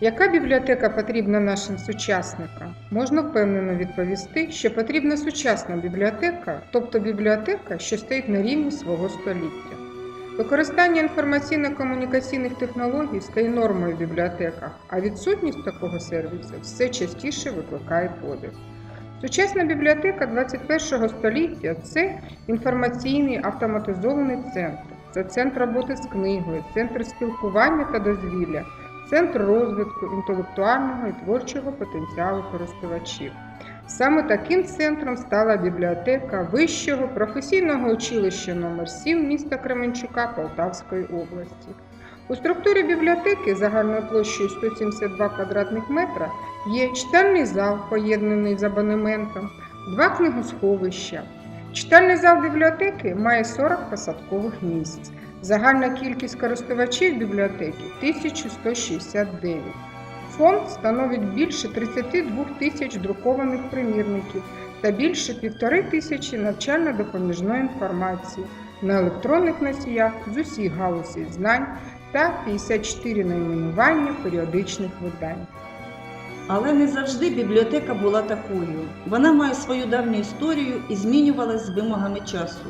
Яка бібліотека потрібна нашим сучасникам? Можна впевнено відповісти, що потрібна сучасна бібліотека, тобто бібліотека, що стоїть на рівні свого століття. Використання інформаційно-комунікаційних технологій стає нормою в бібліотеках, а відсутність такого сервісу все частіше викликає подив. Сучасна бібліотека 21 століття це інформаційний автоматизований центр. Це центр роботи з книгою, центр спілкування та дозвілля, центр розвитку інтелектуального і творчого потенціалу користувачів. Саме таким центром стала бібліотека Вищого професійного училища номер 7 міста Кременчука Полтавської області. У структурі бібліотеки загальною площею 172 квадратних метра є читальний зал, поєднаний з абонементом, два книгосховища. Читальний зал бібліотеки має 40 посадкових місць. Загальна кількість користувачів бібліотеки 1169. Фонд становить більше 32 тисяч друкованих примірників та більше півтори тисячі навчально-допоміжної інформації на електронних носіях з усіх галузей знань та 54 найменування періодичних видань. Але не завжди бібліотека була такою. Вона має свою давню історію і змінювалась з вимогами часу.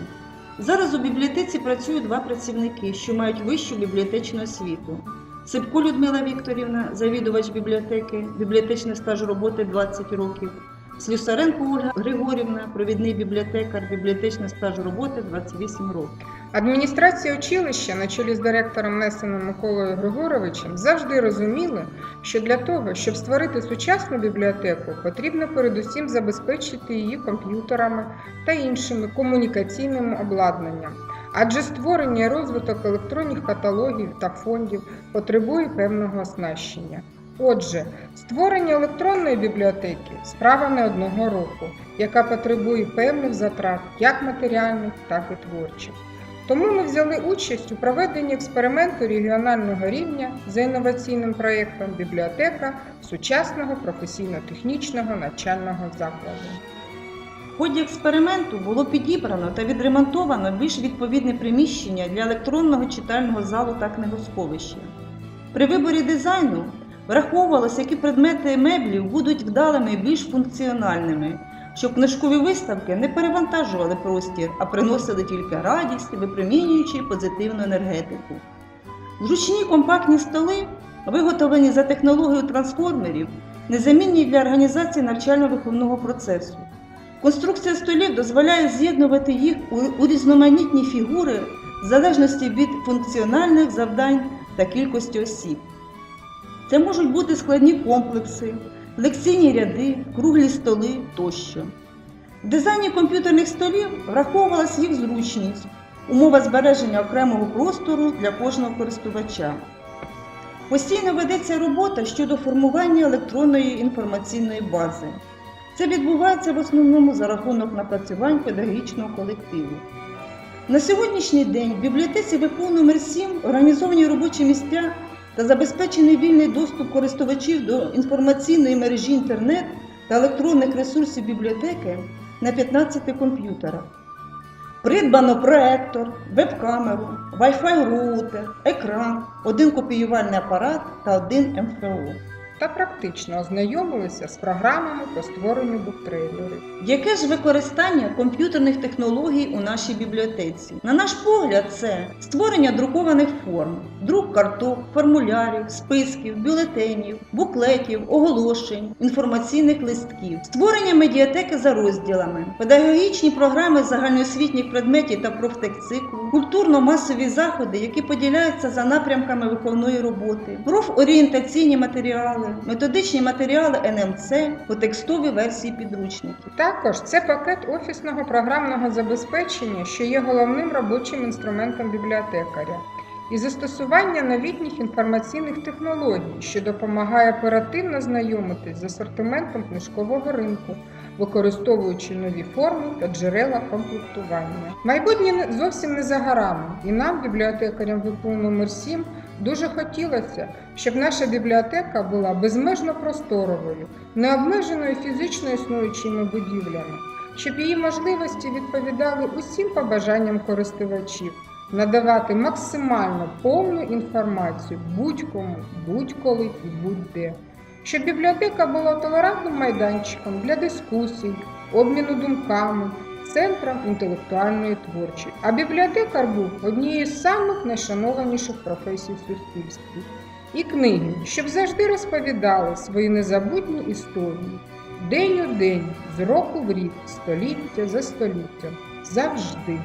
Зараз у бібліотеці працюють два працівники, що мають вищу бібліотечну освіту. Сипко Людмила Вікторівна, завідувач бібліотеки, бібліотечний стаж роботи 20 років. Слюсаренко Ольга Григорівна, провідний бібліотекар, бібліотечний стаж роботи 28 років. Адміністрація училища на чолі з директором Несеном Миколою Григоровичем завжди розуміли, що для того, щоб створити сучасну бібліотеку, потрібно передусім забезпечити її комп'ютерами та іншими комунікаційним обладнанням. Адже створення і розвиток електронних каталогів та фондів потребує певного оснащення. Отже, створення електронної бібліотеки справа не одного року, яка потребує певних затрат як матеріальних, так і творчих. Тому ми взяли участь у проведенні експерименту регіонального рівня за інноваційним проєктом Бібліотека сучасного професійно-технічного навчального закладу. В ході експерименту було підібрано та відремонтовано більш відповідне приміщення для електронного читального залу та книгосховища. При виборі дизайну враховувалося, які предмети меблів будуть вдалими і більш функціональними, щоб книжкові виставки не перевантажували простір, а приносили тільки радість, випромінюючи позитивну енергетику. Зручні компактні столи, виготовлені за технологією трансформерів, незамінні для організації навчально-виховного процесу. Конструкція столів дозволяє з'єднувати їх у, різноманітні фігури в залежності від функціональних завдань та кількості осіб. Це можуть бути складні комплекси, лекційні ряди, круглі столи тощо. В дизайні комп'ютерних столів враховувалась їх зручність, умова збереження окремого простору для кожного користувача. Постійно ведеться робота щодо формування електронної інформаційної бази. Це відбувається в основному за рахунок напрацювань педагогічного колективу. На сьогоднішній день в бібліотеці ВПУ номер 7 організовані робочі місця та забезпечений вільний доступ користувачів до інформаційної мережі інтернет та електронних ресурсів бібліотеки на 15 комп'ютерах. Придбано проектор, веб-камеру, Wi-Fi роутер, екран, один копіювальний апарат та один МФО. Та практично ознайомилися з програмами по створенню буктрейлерів. Яке ж використання комп'ютерних технологій у нашій бібліотеці? На наш погляд, це створення друкованих форм, друк карток, формулярів, списків, бюлетенів, буклетів, оголошень, інформаційних листків, створення медіатеки за розділами, педагогічні програми загальноосвітніх предметів та профтехциклу, культурно-масові заходи, які поділяються за напрямками виховної роботи, профорієнтаційні матеріали, методичні матеріали НМЦ, потекстові версії підручників. Також це пакет офісного програмного забезпечення, що є головним робочим інструментом бібліотекаря, і застосування новітніх інформаційних технологій, що допомагає оперативно знайомитись з асортиментом книжкового ринку, використовуючи нові форми та джерела комплектування. Майбутнє зовсім не за горами, і нам, бібліотекарям ВПУ номер 7 дуже хотілося, щоб наша бібліотека була безмежно просторовою, не обмеженою фізично існуючими будівлями, щоб її можливості відповідали усім побажанням користувачів, надавати максимально повну інформацію будь-кому, будь-коли і будь-де. Щоб бібліотека була толерантним майданчиком для дискусій, обміну думками, центром інтелектуальної творчості. А бібліотекар був однією з самих найшанованіших професій в суспільстві. І книги, щоб завжди розповідали свої незабутні історії, день у день, з року в рік, століття за століттям, завжди.